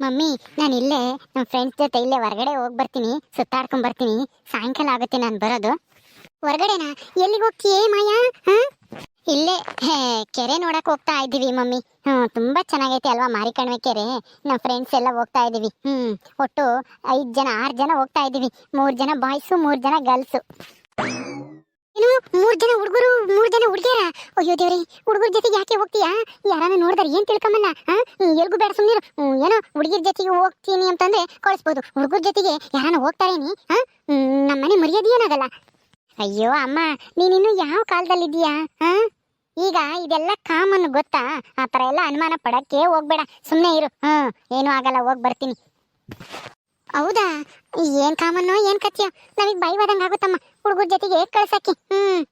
Mummy ನಾನು ಇಲ್ಲೇ ನಮ್ಮ ಫ್ರೆಂಡ್ಸ್ ಜೊತೆ ಇಲ್ಲೇ ಹೊರಗಡೆ ಹೋಗಿ ಬರ್ತೀನಿ ಸುತ್ತಾಡ್ಕೊಂಡು ಬರ್ತೀನಿ. ಸಾಯಂಕಾಲ ಆಗುತ್ತೆ ನಾನು ಬರೋದು. ಹೊರಗಡೆನಾ? ಎಲ್ಲಿಗೆ ಹೋಗ್ತೀಯೇ ಮಾಯಾ? ಹಾಂ? ಇಲ್ಲೇ ಹೇ, ಕೆರೆ ನೋಡಕ್ಕೆ ಹೋಗ್ತಾ ಇದ್ದೀವಿ ಮಮ್ಮಿ. ಹ್ಞೂ ತುಂಬಾ ಚೆನ್ನಾಗೈತೆ ಅಲ್ವಾ ಮಾರಿಕಣ್ವೆ ಕೆರೆ? ನಮ್ಮ ಫ್ರೆಂಡ್ಸ್ ಎಲ್ಲ ಹೋಗ್ತಾ ಇದ್ದೀವಿ. ಹ್ಮ್ ಒಟ್ಟು ಐದ್ ಜನ ಆರ್ ಜನ ಹೋಗ್ತಾ ಇದ್ದೀವಿ. ಮೂರ್ ಜನ ಬಾಯ್ಸು ಮೂರ್ ಜನ ಗರ್ಲ್ಸು ಏನು ಮೂರ್ ಜನ ಹುಡುಗರು, ಮೂರ್ ಜನ ಹುಡುಗಿಯರ? ಅಯ್ಯೋ ದೇವ್ರಿ, ಹುಡುಗರ ಜೊತೆಗೆ ಯಾಕೆ ಹೋಗ್ತೀಯಾ? ಯಾರನ್ನ ನೋಡಿದ್ರೆ ಏನ್ ತಿಳ್ಕೊಂಬಲ್ಲ ಹಾ ಎಲ್ಗೂ ಬೇಡ ಸುಮ್ಮನಿರು ಏನೋ ಹುಡುಗಿರ ಜೊತೆಗೆ ಹೋಗ್ತೀನಿ ಅಂತಂದ್ರೆ ಕಳಿಸ್ಬೋದು. ಹುಡುಗರ ಜೊತೆಗೆ ಯಾರನ್ನ ಹೋಗ್ತಾರೇನಿ ನಮ್ಮ ನಮ್ಮನೆ ಮರ್ಯಾದೆ ಏನಾಗಲ್ಲ. ಅಯ್ಯೋ ಅಮ್ಮ ನೀನಿನ್ನು ಯಾವ ಕಾಲದಲ್ಲಿದ್ದೀಯಾ ಹಾ ಈಗ ಇದೆಲ್ಲ ಕಾಮನ್ ಗೊತ್ತಾ? ಆ ಥರ ಎಲ್ಲ ಅನುಮಾನ ಪಡಕ್ಕೆ ಹೋಗ್ಬೇಡ. ಸುಮ್ಮನೆ ಇರು. ಹ್ಮ್, ಏನೂ ಆಗಲ್ಲ, ಹೋಗಿ ಬರ್ತೀನಿ. ಹೌದಾ? ಏನ್ ಕಾಮನ್ನೋ, ಏನ್ ಕತ್ಯೋ ನಮಗ್ ಬೈವಾದಂಗ ಆಗುತ್ತಮ್ಮ. ಹುಡುಗರ ಜೊತೆಗೆ ಕಳ್ಸಾಕಿ ಹ್ಮ್.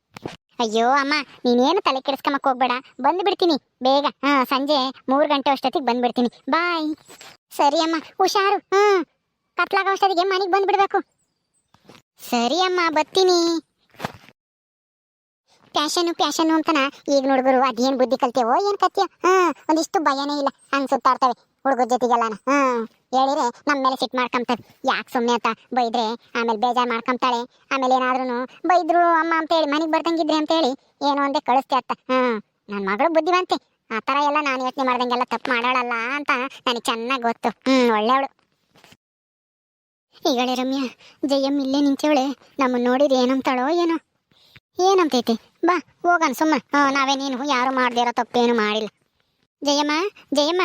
ಅಯ್ಯೋ, ಅಮ್ಮ, ನೀನೇನು ತಲೆ ಕೆಡಿಸ್ಕೊಂಬಕ್ ಹೋಗ್ಬೇಡ. ಬಂದು ಬಿಡ್ತೀನಿ. ಬೇಗ. ಹಾ, ಸಂಜೆ ಮೂರು ಗಂಟೆ ಅಷ್ಟೊತ್ತಿಗೆ ಬಂದ್ಬಿಡ್ತೀನಿ ಬಾಯ್. ಸರಿ, ಅಮ್ಮ. ಹುಷಾರು. ಹ್ಮ್. ಕತ್ಲಾಗೋ ಅಷ್ಟೊತ್ತಿಗೆ ಮನೆಗೆ ಬಂದ್ಬಿಡ್ಬೇಕು ಸರಿ, ಅಮ್ಮ ಬರ್ತೀನಿ ಪ್ಯಾಶನು ಪ್ಯಾಶನು ಅಂತನ ಈಗ ನೋಡುಗರು ಅದೇನ್ ಬುದ್ಧಿ ಕಲ್ತೇವೋ ಏನ್ ಕತ್ಯೋ? ಹ ಒಂದಿಷ್ಟು ಭಯನೇ ಇಲ್ಲ. ಹಂಗ್ ಸುತ್ತಾಡ್ತವೆ ಹುಡುಗರ ಜೊತೆಗೆಲ್ಲನ. ಹ್ಮ್. ಹೇಳಿದ್ರೆ ನಮ್ಮ ಮೇಲೆ ಸಿಟ್ ಮಾಡ್ಕೊಂತಾರೆ ಯಾಕೆ ಸುಮ್ಮನೆ ಅಂತ ಬೈದ್ರೆ, ಆಮೇಲೆ ಬೇಜಾರು ಮಾಡ್ಕೊಂತಾಳೆ ಆಮೇಲೆ ಏನಾದ್ರೂ ಬೈದ್ರು ಅಮ್ಮ ಅಂತ ಹೇಳಿ ಮನೆಗೆ ಅಂತ ಹೇಳಿ ಏನೋ ಒಂದೇ ಕಳಿಸ್ತೆ ಅತ್ತ ಹ್ಮ್ ನನ್ನ ಮಗಳು ಬುದ್ಧಿವಂತೆ. ಆ ಥರ ಎಲ್ಲ ನಾನು ಯೋಚನೆ ಮಾಡ್ದಂಗೆಲ್ಲ ತಪ್ಪು ಮಾಡೋಳಲ್ಲ ಅಂತ ನನಗೆ ಚೆನ್ನಾಗಿ ಗೊತ್ತು. ಹ್ಮ್ ಒಳ್ಳೆಯವಳು ಈಗಳೆ ರಮ್ಯಾ ಜಯಮ್ಮ ಇಲ್ಲೇ ನಿಂತೇವಳೆ ನಮ್ಮನ್ನು ನೋಡಿದ್ರೆ ಏನಂತಾಳೋ ಏನೋ. ಏನಂತೈತಿ? ಬಾ, ಹೋಗಣ ಸುಮ್ಮ ನಾವೇನೇನು ನಾವೇ ನೀನು ಯಾರು ಮಾಡ್ದಿರೋ ತಪ್ಪೇನು ಮಾಡಿಲ್ಲ. ಜಯಮ್ಮ ಜಯಮ್ಮ.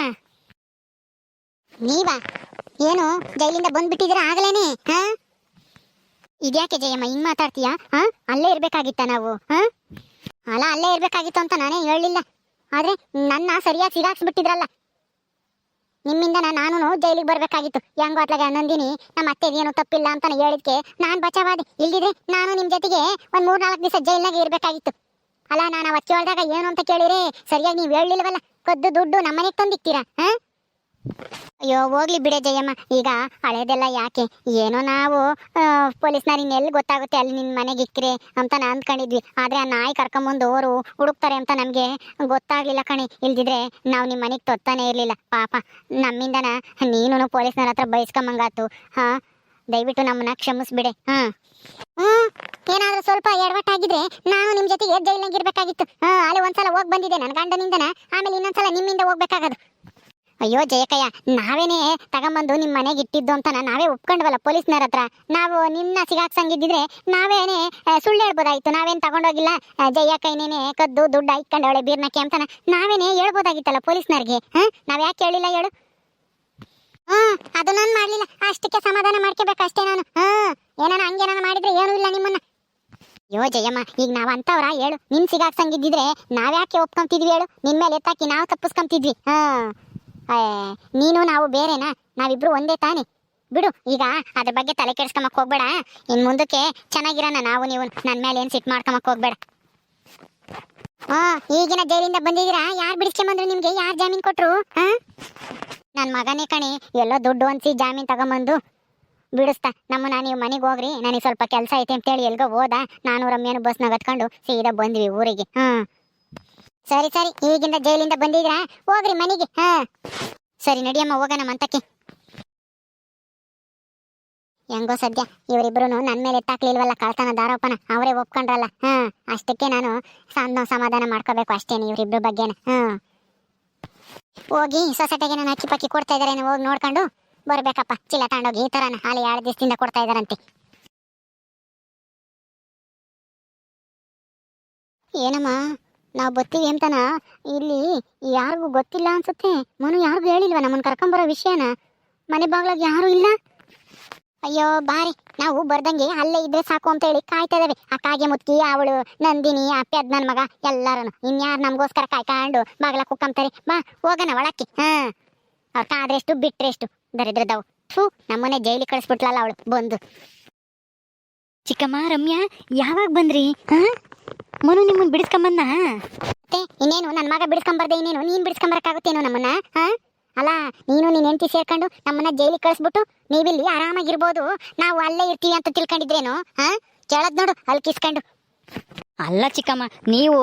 ನೀವಾ? ಏನು? ಜೈಲಿಂದ ಬಂದ್ಬಿಟ್ಟಿದ್ರೆ ಆಗಲೇನೆ, ಹಾ? ಇದ್ಯಾಕೆ ಜಯಮ್ಮ, ಹಿಂಗ್ ಮಾತಾಡ್ತೀಯಾ? ಹಾ? ಅಲ್ಲೇ ಇರ್ಬೇಕಾಗಿತ್ತ ನಾವು, ಹಾ? ಅಲ್ಲ, ಅಲ್ಲೇ ಇರ್ಬೇಕಾಗಿತ್ತು ಅಂತ ನಾನೇ ಹೇಳಲಿಲ್ಲ. ಆದ್ರೆ ನನ್ನ ಸರಿಯಾಗಿ ಸಿಗಾಕ್ಸ್ಬಿಟ್ಟಿದ್ರಲ್ಲ. ನಿಮ್ಮಿಂದ ನಾನು ಜೈಲಿಗೆ ಬರ್ಬೇಕಾಗಿತ್ತು. ಹೆಂಗೋ ಅತ್ಲಾಗ ನಂದಿನಿ, ನಮ್ಮ ಅತ್ತೆ ಏನು ತಪ್ಪಿಲ್ಲ ಅಂತ ಹೇಳಿದ್ಕೆ ನಾನು ಬಚಾವಾದೆ. ಇಲ್ದಿದ್ರೆ ನಾನು ನಿಮ್ ಜೊತೆಗೆ ಒಂದ್ ಮೂರ್ ನಾಲ್ಕು ದಿವಸ ಜೈಲ್ನಾಗ ಇರ್ಬೇಕಾಗಿತ್ತು. ಅಲ್ಲ, ನಾನು ಅವತ್ತು ಕೇಳಿದಾಗ ಏನು ಅಂತ ಕೇಳಿರಿ, ಸರಿಯಾಗಿ ನೀವು ಹೇಳಿಲ್ವಲ್ಲ ಕದ್ದು ದುಡ್ಡು ನಮ್ಮನೆಗೆ ತಂದಿಕ್ತೀರಾ, ಹಾ? ಅಯ್ಯೋ, ಹೋಗ್ಲಿ ಬಿಡೆ ಜಯಮ್ಮ. ಈಗ ಹಳೇದೆಲ್ಲ ಯಾಕೆ? ಏನೋ ನಾವು ಪೊಲೀಸ್ನವ್ರು ಎಲ್ಲಿ ಗೊತ್ತಾಗುತ್ತೆ ಅಲ್ಲಿ ನಿನ್ನ ಮನೆಗೆ ಇಕ್ಕ್ರೆ ಅಂತ ನಾ ಅಂದ್ಕೊಂಡಿದ್ವಿ. ಆದ್ರೆ ಆ ನಾಯಿ ಕರ್ಕೊಂಬಂದು ಅವರು ಹುಡುಕ್ತಾರೆ ಅಂತ ನಮಗೆ ಗೊತ್ತಾಗ್ಲಿಲ್ಲ ಕಣಿ. ಇಲ್ದಿದ್ರೆ ನಾವು ನಿಮ್ಮ ಮನೆಗೆ ತೊತ್ತಾನೆ ಇರಲಿಲ್ಲ. ಪಾಪ, ನಮ್ಮಿಂದನ ನೀನು ಪೊಲೀಸ್ನವ್ರ ಹತ್ರ ಬಯಸ್ಕೊಂಬಂಗಾತು ಹಾ, ದಯವಿಟ್ಟು ನಮ್ಮನ್ನ ಕ್ಷಮಿಸ್ಬಿಡೆ. ಹಾ. ಹ್ಞೂ ಏನಾದ್ರೂ ಸ್ವಲ್ಪ ಎಡವಟ್ಟಾಗಿದ್ರೆ ನಾನು ನಿಮ್ ಜೊತೆಗೆ ಜೈಲಿನಾಗಿರ್ಬೇಕಾಗಿತ್ತು ಹಾ, ಅಲ್ಲಿ ಒಂದ್ಸಲ ಹೋಗ್ ಬಂದಿದೆ ನನ್ನ ಗಂಡನಿಂದನ. ಆಮೇಲೆ ಇನ್ನೊಂದ್ಸಲ ನಿಮ್ಮಿಂದ ಹೋಗ್ಬೇಕಾಗದು. ಅಯ್ಯೋ ಜಯಕಯ್ಯ, ನಾವೇನೇ ತಗೊಂಬಂದು ನಿಮ್ಮ ಮನೆಗೆ ಇಟ್ಟಿದ್ದು ಅಂತ ನಾವೇ ಒಪ್ಕೊಂಡ್ವಲ್ಲ ಪೊಲೀಸ್ನವ್ರ ಹತ್ರ? ನಾವು ನಿಮ್ನ ಸಿಗಾಕ್ಸಂಗಿದ್ದಿದ್ರೆ ನಾವೇನೇ ಸುಳ್ಳು ಹೇಳ್ಬೋದಾಗಿತ್ತು. ನಾವೇನ್ ತಗೊಂಡೋಗಿಲ್ಲ? ಜಯಕೈನೇನೆ ಕದ್ದು ದುಡ್ಡು ಇಟ್ಕೊಂಡವಳೆ ಬೀರ್ನಕ್ಕೆ ಅಂತ ನಾವೇನೇ ಹೇಳ್ಬೋದಾಗಿತ್ತಲ್ಲ ಪೊಲೀಸ್ನವ್ರಿಗೆ ಹಾ ನಾವ್ ಯಾಕೆ ಹೇಳಿಲ್ಲ ಹೇಳು? ಹ್ಮ್, ಅದು ನಾನು ಮಾಡ್ಲಿಲ್ಲ. ಅಷ್ಟಕ್ಕೆ ಸಮಾಧಾನ ಮಾಡ್ಕೋಬೇಕು ಅಷ್ಟೇ ನಾನು. ಹಾ ಏನಾನ ಹಂಗೇನಾನ ಮಾಡಿದ್ರೆ ಏನೂ ಇಲ್ಲ ನಿಮ್ಮನ್ನ. ಯೋ ಜಯಮ್ಮ, ಈಗ ನಾವ್ ಅಂತವ್ರ ಹೇಳು. ನಿನ್ ಸಿಗಾಕ್ಸಂಗಿದ್ದಿದ್ರೆ ನಾವ್ಯಾಕೆ ಒಪ್ಕೊಂತಿದ್ವಿ ಹೇಳು? ನಿಮ್ಮ ಮೇಲೆ ಎತ್ತಾಕಿ ನಾವು ತಪ್ಪಿಸ್ಕೊಂತಿದ್ವಿ. ಹಾ ನೀನು ನಾವು ಬೇರೆನಾ? ನಾವಿಬ್ರು ಒಂದೇ ತಾನೆ. ಬಿಡು, ಈಗ ಅದ್ರ ಬಗ್ಗೆ ತಲೆ ಕೆಡ್ಸ್ಕೊಂಬಕ್ ಹೋಗ್ಬೇಡ ಇನ್ ಮುಂದಕ್ಕೆ ಚೆನ್ನಾಗಿರೋಣ ನಾವು ನೀವು. ನನ್ ಮೇಲೆ ಏನ್ ಸಿಟ್ ಮಾಡ್ಕೊಂಬಕ್ ಹೋಗ್ಬೇಡ. ಹಾ ಈಗಿನ ಜೈಲಿಂದ ಬಂದಿದ್ದೀರಾ? ಯಾರು ಬಿಡಿಸ್ಕೊಂಬಂದ್ರು ನಿಮ್ಗೆ? ಯಾರು ಜಾಮೀನ್ ಕೊಟ್ರು ಹಾ ನನ್ ಮಗನೇ ಕಣಿ, ಎಲ್ಲೋ ದುಡ್ಡು ಅನ್ಸಿ ಜಾಮೀನ್ ತಗೊಂಬಂದು ಬಿಡಿಸ್ತಾ. ನಮ್ಮನ್ನ ನೀವು ಮನೆಗೆ ಹೋಗ್ರಿ, ನನಗೆ ಸ್ವಲ್ಪ ಕೆಲಸ ಐತೆ ಅಂತೇಳಿ ಎಲ್ಗೋ ಹೋದ. ನಾನು ರಮ್ಯಾನು ಬಸ್ನಾಗ ಹತ್ಕೊಂಡು ಸೀದಾ ಬಂದ್ವಿ ಊರಿಗೆ ಹ್ಮ್ ಸರಿ ಸರಿ. ಈಗಿಂದ ಜೈಲಿಂದ ಬಂದಿದ್ರಾ ಹೋಗ್ರಿ ಮನೆಗೆ. ಹಾ. ಸರಿ, ನಡಿಯಮ್ಮ, ಹೋಗೋಣ ಮಂತಕ್ಕೆ. ಹೆಂಗೋ ಸದ್ಯ ಇವರಿಬ್ರು ನನ್ನ ಮೇಲೆ ಎತ್ತಾಕ್ಲಿಲ್ವಲ್ಲ ಕಳ್ತನ ದಾರೋಪನ? ಅವರೇ ಒಪ್ಕೊಂಡ್ರಲ್ಲ. ಹಾ, ಅಷ್ಟಕ್ಕೆ ನಾನು ಸಾಂದ ಸಮಾಧಾನ ಮಾಡ್ಕೋಬೇಕು ಅಷ್ಟೇನೆ ಇವರಿಬ್ರು ಬಗ್ಗೆನ. ಹಾ. ಹೋಗಿ ಸೊಸೈಟಿಗೆ ನಾನು ಅಕ್ಕಿ ಪಕ್ಕಿ ಕೊಡ್ತಾ ಇದಾರೆ ಹೋಗಿ ನೋಡ್ಕೊಂಡು ಬರ್ಬೇಕಪ್ಪ. ಚೀಲ ತಗೊಂಡೋಗಿ ಈ ಥರನ ಹಾಲಿ ಎರಡು ದಿವಸದಿಂದ ಕೊಡ್ತಾ ಇದಾರಂತೆ. ಏನಮ್ಮ? ನಾವು ಬರ್ತೀವಿ ಅಂತನ ಇಲ್ಲಿ ಯಾರಿಗೂ ಗೊತ್ತಿಲ್ಲ ಅನ್ಸುತ್ತೆ. ಮನು ಯಾರಿಗೂ ಹೇಳಿಲ್ವ ನಮ್ಮನ್ನ ಕರ್ಕೊಂಬರೋ ವಿಷಯನ? ಮನೆ ಬಾಗ್ಲಾಗ ಯಾರು ಇಲ್ಲ? ಅಯ್ಯೋ, ಬಾರಿ. ನಾವು ಬರ್ದಂಗೆ ಅಲ್ಲೇ ಇದ್ರೆ ಸಾಕು ಅಂತ ಹೇಳಿ ಕಾಯ್ತಾ ಇದಾವೆ ಆ ಕಾಗೆ ಮುತ್ತಿ ಅವಳು, ನಂದಿನಿ, ಆ ಪೆದ್ ನನ್ನ ಮಗ ಎಲ್ಲಾರು ಇನ್ಯಾರು ನಮಗೋಸ್ಕರ ಕಾಯ್ಕೊಂಡು ಬಾಗ್ಲ ಕುಕ್ಕಂತಾರೆ. ಬಾ, ಹೋಗೋಣ ಒಳಕ್ಕೆ. ಹಾ. ಅವ್ರು ಕಾದ್ರೆಷ್ಟು, ಬಿಟ್ರೆಷ್ಟು. ದರಿದ್ರದವು. ಥೂ, ನಮ್ಮನೆ ಜೈಲಿ ಕಳಿಸ್ಬಿಟ್ಲಲ್ಲ ಅವಳು, ಬಂದು. ಚಿಕ್ಕಮ್ಮ, ರಮ್ಯಾ, ಯಾವಾಗ ಬಂದ್ರಿ? ಹಾ? ಮನು ನಿಮ್ಮನ್ನ ಬಿಡಿಸ್ಕೊಂಬಂದ ಮತ್ತೆ ಇನ್ನೇನು? ನನ್ನ ಮಗ ಬಿಡಿಸ್ಕೊಂಬರ್ದೆ ಇನ್ನೇನು? ನೀನ್ ಬಿಡಿಸ್ಕೊಂಬರಕ್ಕಾಗುತ್ತೇನೋ ನಮ್ಮನ್ನ ಹಾ ಅಲ್ಲ ನೀನು ನೀನ್ ಹೆಂಡತಿ ಸೇರ್ಕೊಂಡು ನಮ್ಮನ್ನ ಜೈಲಿ ಕಳಿಸ್ಬಿಟ್ಟು ನೀವಿಲ್ಲಿ ಆರಾಮಾಗಿರ್ಬೋದು. ನಾವು ಅಲ್ಲೇ ಇರ್ತೀವಿ ಅಂತ ತಿಳ್ಕೊಂಡಿದ್ರೇನು ಹಾ ಕೇಳದ್ ನೋಡು ಅಲ್ಲಿ ಕಿಸ್ಕೊಂಡು ಅಲ್ಲ ಚಿಕ್ಕಮ್ಮ ನೀವು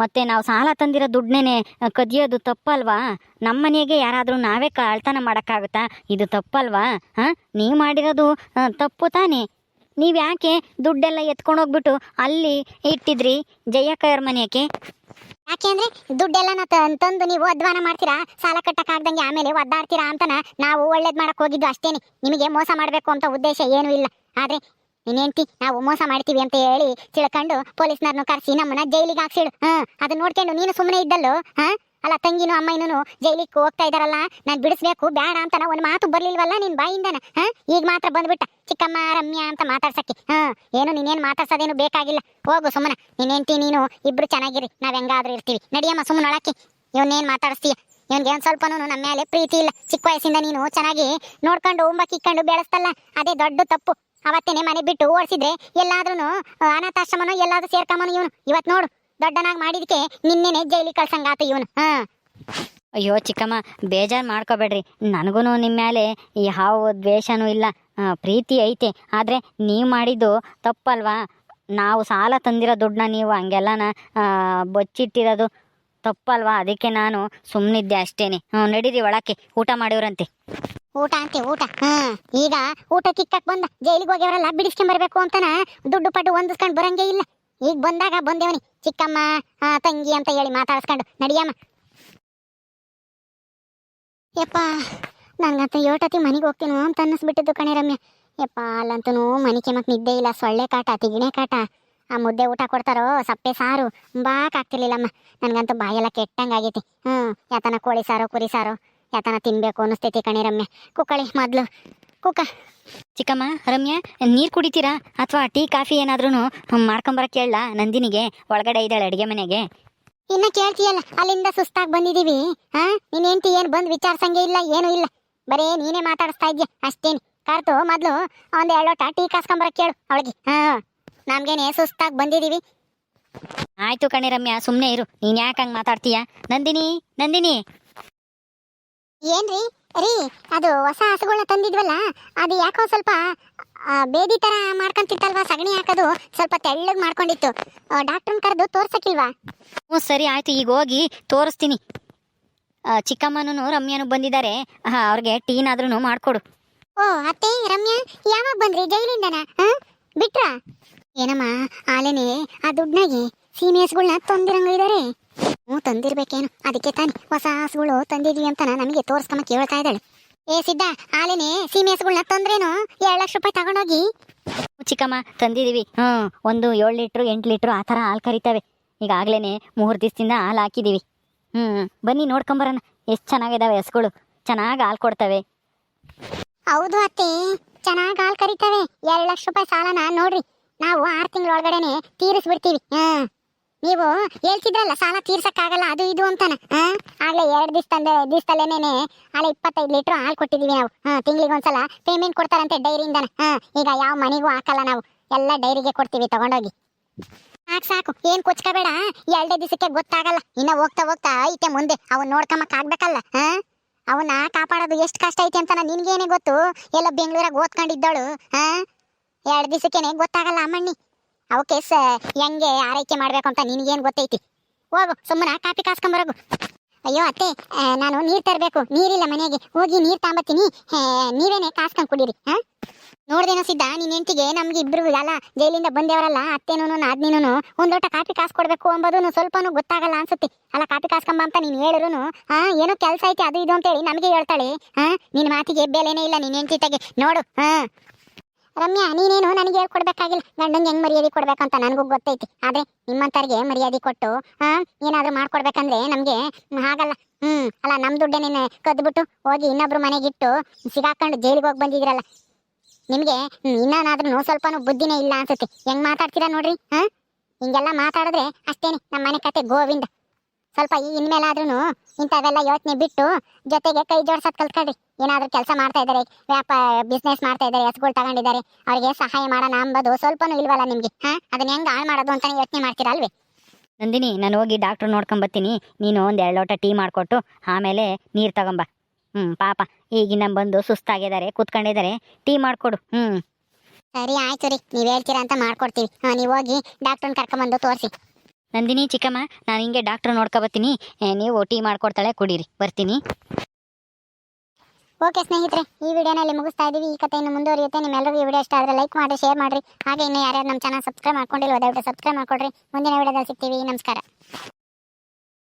ಮತ್ತೆ ನಾವು ಸಾಲ ತಂದಿರೋ ದುಡ್ಡನ್ನೇ ಕದಿಯೋದು ತಪ್ಪಲ್ವಾ? ನಮ್ಮ ಮನೆಗೆ ಯಾರಾದರೂ ನಾವೇ ಕಳ್ತನ ಮಾಡೋಕ್ಕಾಗುತ್ತಾ? ಇದು ತಪ್ಪಲ್ವಾ? ಹಾಂ ನೀವು ಮಾಡಿರೋದು ತಪ್ಪು ತಾನೇ? ನೀವು ಯಾಕೆ ದುಡ್ಡೆಲ್ಲ ಎತ್ಕೊಂಡು ಹೋಗ್ಬಿಟ್ಟು ಅಲ್ಲಿ ಇಟ್ಟಿದ್ರಿ ಜಯಕ್ಕಯ್ಯವ್ರ ಮನೆಯಕ್ಕೆ ಯಾಕೆ ಅಂದ್ರೆ ದುಡ್ಡೆಲ್ಲ ತಂದು ನೀವು ಅಧ್ವಾನ ಮಾಡ್ತೀರಾ? ಸಾಲ ಕಟ್ಟಕ್ ಆಗ್ದಂಗೆ ಆಮೇಲೆ ಒದ್ದಾಡ್ತೀರಾ ಅಂತನ ನಾವು ಒಳ್ಳೇದ್ ಮಾಡಕ್ ಹೋಗಿದ್ದು ಅಷ್ಟೇನೆ. ನಿಮಗೆ ಮೋಸ ಮಾಡಬೇಕು ಅಂತ ಉದ್ದೇಶ ಏನೂ ಇಲ್ಲ. ಆದ್ರೆ ಇನ್ನೇಂತಿ ನಾವು ಮೋಸ ಮಾಡ್ತೀವಿ ಅಂತ ಹೇಳಿ ತಿಳ್ಕೊಂಡು ಪೊಲೀಸ್ನವ್ರನ್ನು ಕರೆಸಿ ನಮ್ಮನ್ನ ಜೈಲಿಗೆ ಹಾಕ್ಸಿಡು. ಹಾಂ ಅದನ್ನ ನೋಡ್ಕೊಂಡು ನೀನು ಸುಮ್ಮನೆ ಇದ್ದಲ್ಲೋ? ಹಾ? ಅಲ್ಲ, ತಂಗಿನೂ ಅಮ್ಮನೂ ಜೈಲಿಗೆ ಹೋಗ್ತಾ ಇದಾರಲ್ಲ, ನಾನು ಬಿಡಿಸ್ಬೇಕು ಬೇಡ ಅಂತ ಒಂದು ಮಾತು ಬರ್ಲಿಲ್ವಲ್ಲ ನಿನ್ ಬಾಯಿಂದನ, ಹಾ? ಈಗ ಮಾತ್ರ ಬಂದ್ಬಿಟ್ಟ. ಚಿಕ್ಕಮ್ಮ, ರಮ್ಯಾ ಅಂತ ಮಾತಾಡ್ಸಕ್ಕೆ. ಹಾ, ಏನು, ನೀನೇನು ಮಾತಾಡ್ಸೋದೇನು ಬೇಕಾಗಿಲ್ಲ. ಹೋಗು ಸುಮ್ಮನೆ. ಎಂಟಿ ನೀನು ಇಬ್ರು ಚೆನ್ನಾಗಿರಿ. ನಾವ್ ಹೆಂಗಾದ್ರೂ ಇರ್ತೀವಿ. ನಡಿಯಮ್ಮ, ಸುಮ್ಮನೆ ಒಳಕ್ಕೆ ಇವನ್ನೇನ್ ಮಾತಾಡಿಸ್ತೀಯ? ಇವನ್ಗೆ ಒಂದ್ ಸ್ವಲ್ಪನೂ ನಮ್ಮ ಮೇಲೆ ಪ್ರೀತಿ ಇಲ್ಲ. ಚಿಕ್ಕ ವಯಸ್ಸಿಂದ ನೀನು ಚೆನ್ನಾಗಿ ನೋಡ್ಕೊಂಡು ಉಂಬ ಕಿಕ್ಕೊಂಡು ಬೆಳೆಸ್ತಲ್ಲ, ಅದೇ ದೊಡ್ಡ ತಪ್ಪು. ಅವತ್ತೇನೆ ಮನೆ ಬಿಟ್ಟು ಓಡಿಸಿದ್ರೆ ಎಲ್ಲಾದ್ರೂ ಅನಾಥಾಶ್ರಮನೋ ಎಲ್ಲಾದ್ರೂ ಸೇರ್ಕೊಂಬನು ಇವನು. ಇವತ್ ನೋಡು. ದೊಡ್ಡನಾಗ್ ಮಾಡಿದಕ್ಕೆ ನಿನ್ನೆನೆ ಜೈಲಿಗೆ ಕಳ್ಸಂಗಾತ ಇವನು. ಹಾ. ಅಯ್ಯೋ ಚಿಕ್ಕಮ್ಮ ಬೇಜಾರು ಮಾಡ್ಕೋಬೇಡ್ರಿ. ನನಗೂ ನಿಮ್ಮ ಮೇಲೆ ಯಾವ ದ್ವೇಷನೂ ಇಲ್ಲ. ಪ್ರೀತಿ ಐತೆ. ಆದರೆ ನೀವು ಮಾಡಿದ್ದು ತಪ್ಪಲ್ವಾ? ನಾವು ಸಾಲ ತಂದಿರೋ ದುಡ್ಡನ್ನ ನೀವು ಹಂಗೆಲ್ಲನ ಬಚ್ಚಿಟ್ಟಿರೋದು ತಪ್ಪಲ್ವಾ? ಅದಕ್ಕೆ ನಾನು ಸುಮ್ಮನಿದ್ದೆ ಅಷ್ಟೇನೆ. ಹ್ಞೂ ನಡೀರಿ ಒಳಕ್ಕೆ. ಊಟ ಮಾಡಿವ್ರಂತೆ. ಊಟ ಅಂತೆ ಊಟ. ಹಾಂ. ಈಗ ಊಟ ಕಿಕ್ಕಕ್ಕೆ ಬಂದ. ಜೈಲಿಗೆ ಹೋಗ್ಯವರೆಲ್ಲ ಬಿಡಿಸ್ಕೊಂಡ್ ಬರಬೇಕು ಅಂತನ ದುಡ್ಡು ಪಟ್ಟು ಹೊಂದಿಸ್ಕೊಂಡು ಬರಂಗೇ ಇಲ್ಲ. ಈಗ ಬಂದಾಗ ಬಂದೇವನಿ. ಚಿಕ್ಕಮ್ಮ ತಂಗಿ ಅಂತ ಹೇಳಿ ಮಾತಾಡ್ಸ್ಕೊಂಡು, ನಡಿಯಮ್ಮ. ಯಪ್ಪ ನನಗಂತ ಏಟತಿ ಮನೆಗೆ ಹೋಗ್ತೀನೋ ಅಂತ ಅನ್ನಿಸ್ಬಿಟ್ಟಿದ್ದು ಕಣೆ ರಮ್ಯ. ಯಪ್ಪ ಅಲ್ಲಂತೂ ಮನಿಕೆ ಮತ್ತೆ ನಿದ್ದೆ ಇಲ್ಲ, ಸೊಳ್ಳೆ ಕಾಟ, ತಿಗಿಣೆ ಕಾಟ. ಆ ಮುದ್ದೆ ಊಟ ಕೊಡ್ತಾರೋ, ಸಪ್ಪೆ ಸಾರು ಬಾಕ್ ಆಗ್ತಿರ್ಲಿಲ್ಲಮ್ಮ. ನನ್ಗಂತೂ ಬಾಯೆಲ್ಲ ಕೆಟ್ಟಂಗಾಗೈತಿ ಹ್ಞೂ ಯಾತನ ಕೋಳಿ ಸಾರೋ, ಕುರಿ ಸಾರೋ, ಯಾತನ ತಿನ್ಬೇಕು ಅನ್ನಿಸ್ತೈತಿ ಕಣೆ ರಮ್ಯ. ಕುಕ್ಕಳಿ, ಮೊದ್ಲು. ಕುಕ್ಕ ಚಿಕ್ಕಮ್ಮ ರಮ್ಯಾ ನೀರು ಕುಡಿತೀರಾ? ಅಥವಾ ಟೀ ಕಾಫಿ ಏನಾದ್ರೂ ಮಾಡ್ಕೊಂಬರಕ್ಕೆ ಹೇಳ ನಂದಿನಿಗೆ ಒಳಗಡೆ ಇದ್ದಾಳೆ ಅಡುಗೆ ಮನೆಗೆ. ಇನ್ನ ಕೇಳ್ತೀಯಲ್ಲ ಅಲ್ಲಿಂದ ಸುಸ್ತಾಗಿ ಬಂದಿದೀವಿ. ಹಾ ನೀನ್ ಹೆಂಡ್ತಿ ಏನು ಬಂದ್ ವಿಚಾರ್ಸಂಗೆ ಇಲ್ಲ ಏನು ಇಲ್ಲ. ಬರೀ ನೀನೇ ಮಾತಾಡಿಸ್ತಾ ಇದ್ಯಾ? ಅಷ್ಟೇನ್. ಕಾರ್ತು ಮೊದ್ಲು ಒಂದ್ ಎರಡು ಲೋಟ ಟೀ ಕಾಸ್ಕೊಂಬರಕ್ಕೆ ಕೇಳು ಅವಳಿಗೆ. ಹಾ. ನಮಗೇನೆ ಸುಸ್ತಾಗಿ ಬಂದಿದೀವಿ. ಆಯ್ತು ಕಣೆ ರಮ್ಯಾ ಸುಮ್ಮನೆ ಇರು. ನೀನು ಯಾಕೆ ಹಂಗೆ ಮಾತಾಡ್ತೀಯಾ? ನಂದಿನಿ ನಂದಿನಿ. ಏನ್ರಿ? ರೀ ಅದು ಹೊಸ ಹಸುಗಳನ್ನ ತಂದಿದ್ವಲ್ಲ ಅದು ಯಾಕೋ ಸ್ವಲ್ಪ ಆ, ಬೇದಿ ತರ ಮಾಡ್ಕೊಂತಿತ್ತಲ್ವಾ ಸಗಣಿ ಹಾಕೋದು ಸ್ವಲ್ಪ ತೆಳ್ಳಗ್ ಮಾಡ್ಕೊಂಡಿತ್ತು. ಡಾಕ್ಟರ್ನ ಕರೆದು ತೋರ್ಸಕ್ಕಿಲ್ವಾ? ಹ್ಞೂ ಸರಿ ಆಯ್ತು ಈಗ ಹೋಗಿ ತೋರಿಸ್ತೀನಿ. ಆ, ಚಿಕ್ಕಮ್ಮನೂ ರಮ್ಯಾನು ಬಂದಿದ್ದಾರೆ. ಆಹಾ, ಅವ್ರಿಗೆ ಟೀನಾದ್ರೂ ಮಾಡಿಕೊಡು. ಓ ಅತ್ತೆ ರಮ್ಯಾ ಯಾವಾಗ ಬಂದ್ರಿ? ಜೈಲಿಂದನ? ಬಿಟ್ರಾ ಬಿಟ್ರ? ಏನಮ್ಮ ಆಲೇನೆ ಆ ದುಡ್ನಾಗಿ? ಸೀಮೆ ಹಸುಗಳ್ನ ತಂದಿರಂಗ ಇದಾರೆ ಹ್ಞೂ ತಂದಿರ್ಬೇಕೇನು? ಅದಕ್ಕೆ ತಾನೆ ಹೊಸ ಹಸುಗಳು ತಂದಿದೀವಿ ಅಂತ ನಮಗೆ ತೋರಿಸ್ಕೊಂಬ ಕೇಳ್ತಾ ಇದ್ದಾಳೆ. ಏ ಸಿದ್ಧ ಆಲೇನೆ ಸೀನಿಯರ್ಸ್ಗಳನ್ನ ತೊಂದ್ರೇನು? ಎರಡು ಲಕ್ಷ ರೂಪಾಯಿ ತಗೊಂಡೋಗಿ. ಚಿಕ್ಕಮ್ಮ ತಂದಿದ್ದೀವಿ ಹ್ಞೂ ಒಂದು ಏಳು ಲೀಟ್ರು ಎಂಟು ಲೀಟ್ರು ಆ ಥರ ಹಾಲು ಕರಿತಾವೆ. ಈಗಾಗಲೇ ಮೂರು ದಿವಸದಿಂದ ಹಾಲು ಹಾಕಿದ್ದೀವಿ ಹ್ಞೂ ಬನ್ನಿ ನೋಡ್ಕೊಂಬರೋಣ ಎಷ್ಟು ಚೆನ್ನಾಗಿದ್ದಾವೆ ಹಸುಗಳು. ಚೆನ್ನಾಗಿ ಹಾಲು ಕೊಡ್ತವೆ. ಹೌದು ಅತ್ತೆ ಚೆನ್ನಾಗಿ ಹಾಲು ಕರಿತಾವೆ. ಎರಡು ಲಕ್ಷ ರೂಪಾಯಿ ಸಾಲನ ನೋಡ್ರಿ. ನಾವು ಆರು ತಿಂಗಳೊಳಗಡೆನೆ ತೀರಿಸ್ಬಿಡ್ತೀವಿ. ಹಾ ನೀವು ಹೇಳ್ತಿದ್ರಲ್ಲ, ಸಾಲ ತೀರ್ಸಕ್ಕಾಗಲ್ಲ, ಅದು ಇದು ಅಂತಾನ. ಆಗ್ಲೇ ಎರಡು ದಿವಸ ತಂದೆ ದಿವಸದಲ್ಲೇನೆ ಆಗ್ಲೇ ಇಪ್ಪತ್ತೈದು ಲೀಟ್ರ್ ಹಾಲು ಕೊಟ್ಟಿದೀವಿ ನಾವು. ಹಾಂ ತಿಂಗಳಿಗೆ ಒಂದ್ಸಲ ಪೇಮೆಂಟ್ ಕೊಡ್ತಾರಂತೆ ಡೈರಿಯಿಂದನ. ಹಾ ಈಗ ಯಾವ ಮನೆಗೂ ಹಾಕಲ್ಲ ನಾವು. ಎಲ್ಲ ಡೈರಿಗೆ ಕೊಡ್ತೀವಿ, ತಗೊಂಡೋಗಿ. ಸಾಕು ಸಾಕು. ಏನ್ ಕೊಚ್ಕೋಬೇಡ. ಎರಡೇ ದಿವಸಕ್ಕೆ ಗೊತ್ತಾಗಲ್ಲ. ಇನ್ನ ಹೋಗ್ತಾ ಹೋಗ್ತಾ ಐತೆ ಮುಂದೆ. ಅವನ್ ನೋಡ್ಕೊಂಬಕ್ ಆಗ್ಬೇಕಲ್ಲ ಹಾ ಅವನ್ನ ಕಾಪಾಡೋದು ಎಷ್ಟು ಕಷ್ಟ ಐತೆ ಅಂತ ನಿನ್ಗೇನೆ ಗೊತ್ತು. ಎಲ್ಲ ಬೆಂಗಳೂರಾಗ ಓದ್ಕೊಂಡಿದ್ದಳು ಹಾಂ ಎರಡು ದಿವಸಕ್ಕೇನೆ ಗೊತ್ತಾಗಲ್ಲ ಅಮ್ಮಣ್ಣಿ ಅವಕ್ಕೆ ಸ ಹೆಂಗೆ ಆರೈಕೆ ಮಾಡ್ಬೇಕು ಅಂತ ನಿನ್ಗೇನ್ ಗೊತ್ತೈತಿ? ಹೋಗು, ಸುಮ್ಮನೆ ಕಾಪಿ ಕಾಸ್ಕೊಂಬರೋಗು ಅಯ್ಯೋ ಅತ್ತೆ ನಾನು ನೀರ್ ತರಬೇಕು, ನೀರಿಲ್ಲ ಮನೆಗೆ. ಹೋಗಿ ನೀರ್ ತಾಂಬತ್ತೀನಿ. ನೀವೇನೆ ಕಾಸ್ಕೊಂಡ್ ಕುಡೀರಿ, ಹಾ? ನೋಡ್ದೇನೋ ಸಿದ್ಧ ನಿನ್ ಹೆಂಡತಿಗೆ ನಮ್ಗೆ ಇಬ್ರು ಅಲ್ಲ ಜೈಲಿಂದ ಬಂದೇವರಲ್ಲ ಅತ್ತೇನೂ ನಾದ್ನೀನು ಒಂದ್ ಲೋಟ ಕಾಫಿ ಕಾಸು ಕೊಡ್ಬೇಕು ಅಂಬೋದನ್ನು ಸ್ವಲ್ಪನೂ ಗೊತ್ತಾಗಲ್ಲ ಅನ್ಸುತ್ತೆ. ಅಲ್ಲ ಕಾಫಿ ಕಾಸ್ಕೊಂಬ ಅಂತ ನೀನ್ ಹೇಳಿದ್ರು ಹಾ ಏನೋ ಕೆಲಸ ಐತೆ ಅದು ಇದು ಅಂತೇಳಿ ನಮಗೆ ಹೇಳ್ತಾಳೆ ಹಾಂ ನಿನ್ ಮಾತಿಗೆ ಬೆಲೆನೇ ಇಲ್ಲ ನಿನ್ನ ಹೆಂಡತಿ ತೆಗೆ, ನೋಡು ಹಾ ರಮ್ಯಾ, ನೀನೇನು ನನಗೆ ಹೇಳ್ಕೊಡ್ಬೇಕಾಗಿಲ್ಲ? ಗಂಡಂಗೆ ಹೆಂಗ್ ಮರ್ಯಾದೆ ಕೊಡ್ಬೇಕಂತ ನನಗೂ ಗೊತ್ತೈತಿ. ಆದ್ರೆ ನಿಮ್ಮಂಥವ್ರಿಗೆ ಮರ್ಯಾದೆ ಕೊಟ್ಟು ಹಾಂ ಏನಾದರೂ ಮಾಡ್ಕೊಡ್ಬೇಕಂದ್ರೆ ನಮ್ಗೆ ಆಗಲ್ಲ ಹ್ಮ್, ಅಲ್ಲ, ನಮ್ ದುಡ್ಡೇನೇನೆ ಕದ್ಬಿಟ್ಟು ಹೋಗಿ ಇನ್ನೊಬ್ರು ಮನೆಗಿಟ್ಟು ಸಿಗಾಕೊಂಡು ಜೈಲಿಗೆ ಹೋಗಿ ಬಂದಿದ್ರಲ್ಲ ನಿಮ್ಗೆ ಇನ್ನಾದ್ರೂ ಸ್ವಲ್ಪನೂ ಬುದ್ಧಿನೇ ಇಲ್ಲ ಅನ್ಸುತ್ತೆ. ಹೆಂಗ್ ಮಾತಾಡ್ತೀರಾ ನೋಡ್ರಿ ಹಾ ಹಿಂಗೆಲ್ಲ ಮಾತಾಡಿದ್ರೆ ಅಷ್ಟೇನೆ ನಮ್ಮ ಮನೆ ಕತೆ ಗೋವಿಂದ. ಸ್ವಲ್ಪ ಇನ್ಮೇಲಾದ್ರೂ ಇಂಥವೆಲ್ಲ ಯೋಚನೆ ಬಿಟ್ಟು ಜೊತೆಗೆ ಕೈ ಜೋಡಿಸೋದ್ ಕಲ್ತ್ಕೊಳ್ರಿ. ಏನಾದರೂ ಕೆಲಸ ಮಾಡ್ತಾ ಇದಾರೆ ವ್ಯಾಪಾರ ಬಿಸ್ನೆಸ್ ಮಾಡ್ತಾ ಇದ್ದಾರೆ ಹೆಸ್ಗಳು ತಗೊಂಡಿದ್ದಾರೆ ಅವ್ರಿಗೆ ಸಹಾಯ ಮಾಡೋಣ ಅಂಬೋದು ಸ್ವಲ್ಪನೂ ಇಲ್ವಲ್ಲ ನಿಮ್ಗೆ ಹಾ? ಅದನ್ನ ಹೆಂಗ್ ಹಾಳು ಮಾಡೋದು ಅಂತಾನೆ ಯೋಚನೆ ಮಾಡ್ತೀರಾ ಅಲ್ವೇ? ನಂದಿನಿ ನಾನು ಹೋಗಿ ಡಾಕ್ಟ್ರ್ ನೋಡ್ಕೊಂಬತ್ತೀನಿ ನೀನು ಒಂದು ಎರಡು ಲೋಟ ಟೀ ಮಾಡಿಕೊಟ್ಟು ಆಮೇಲೆ ನೀರು ತಗೊಂಬ. ಹ್ಞೂ ಪಾಪ. ಈಗಿನ ಬಂದು ಸುಸ್ತಾಗಿದ್ದಾರೆ ಕೂತ್ಕೊಂಡಿದ್ದಾರೆ. ಟೀ ಮಾಡಿಕೊಡು ಹ್ಞೂ ಸರಿ ಆಯ್ತು ರೀ. ನೀವ್ ಹೇಳ್ತೀರಾ ಅಂತ ಮಾಡ್ಕೊಡ್ತೀವಿ. ಹಾ ನೀವು ಹೋಗಿ ಡಾಕ್ಟರ್ನ ಕರ್ಕೊಂಬಂದು ತೋರಿಸಿ. ನಂದಿನಿ ಚಿಕ್ಕಮ್ಮ ನಾನು ಹಿಂಗೆ ಡಾಕ್ಟ್ರ್ ನೋಡ್ಕೊ ಬರ್ತೀನಿ. ಏ, ನೀವು ಟೀ ಮಾಡ್ಕೊಡ್ತಾಳೆ ಕುಡೀರಿ. ಬರ್ತೀನಿ. ಓಕೆ ಸ್ನೇಹಿತರೆ ಈ ವಿಡಿಯೋನಲ್ಲಿ ಮುಗಿಸ್ತಾ ಇದೀವಿ. ಈ ಕಥೆಯನ್ನು ಮುಂದುವರಿಯುತ್ತೆ. ನಿಮ್ಮೆಲ್ಲರಿಗೂ ಈ ವಿಡಿಯೋ ಇಷ್ಟ ಆದರೆ ಲೈಕ್ ಮಾಡಿ ಶೇರ್ ಮಾಡಿರಿ ಹಾಗೆ ಇನ್ನು ಯಾರ್ಯಾರು ನಮ್ಮ ಚಾನಲ್ ಸಬ್ಸ್ಕ್ರೈಬ್ ಮಾಡ್ಕೊಂಡಿಲ್ಲ ದಯವಿಟ್ಟು ಸಬ್ಸ್ಕ್ರೈಬ್ ಮಾಡ್ಕೊಡ್ರಿ. ಮುಂದಿನ ವಿಡಿಯೋದಲ್ಲಿ ಸಿಗ್ತೀವಿ. ನಮಸ್ಕಾರ.